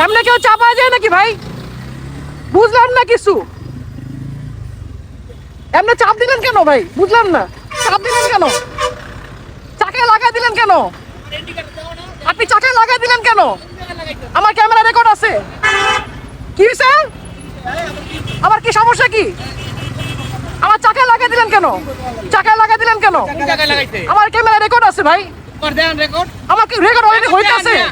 এমনি কেউ চাপা যায় নাকি ভাই? বুঝলাম না কিছু। এমনি চাপ দিলেন কেন ভাই? বুঝলাম না। চাপ দিলেন কেন? চাকে লাগাই দিলেন কেন? আপনি চাকে লাগাই দিলেন কেন? আমার ক্যামেরা রেকর্ড আছে। কি হয়েছে আমার কি সমস্যা কি? আমার চাকায় লাগাই দিলেন কেন? চাকায় লাগাই দিলেন কেন? আমার ক্যামেরা রেকর্ড আছে ভাই। আমার কি রেকর্ড অলরেডি হইতাছে? দেন,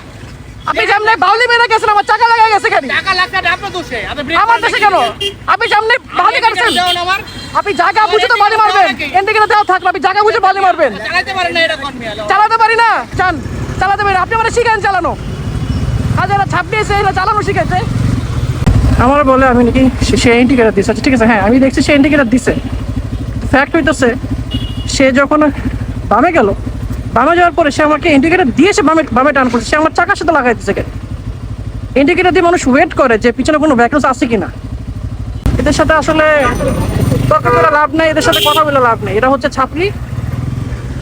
আপনি যেমনে বাউলি মেরে গেছেন আমার চাকা লাগাই গেছে কেন টাকা লাগছে এটা আপনার দোষে। আমার দেশে কেন? আপনি যেমনে বালি কাটছেন আমার। আপনি জায়গা বুঝে তো বালি মারবেন। এন্ডিকেটর দেওয়া থাকবে আপনি জায়গা বুঝে বালি মারবেন। চালাইতে পারেন না এটা কোন চালাতে পারি না চান। চালাতে পারি আপনি আমার শিখেন চালানো। হাজার ছাব্বিশ এরা চালানো শিখেছে আমার বলে আমি নাকি সে- সে ইন্ডিকেটার দিছে। আচ্ছা ঠিক আছে হ্যাঁ আমি দেখছি সে ইন্ডিকেটার দিছে। ফ্যাক্ট হইতেছে সে যখন বামে গেল বামে যাওয়ার পরে সে আমাকে ইন্ডিকেটার দিয়েছে বামে বামে টান করছে। সে আমার চাকার সাথে লাগাই দিচ্ছে কেন? ইন্ডিকেটার দিয়ে মানুষ ওয়েট করে যে পিছনে কোনো ভ্যাকেন্স আছে কি না এদের সাথে আসলে তর্ক করে লাভ নেই, এদের সাথে কথা বলে লাভ নেই। এটা হচ্ছে ছাপড়ি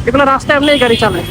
এগুলো রাস্তায় এমনি গাড়ি চালায়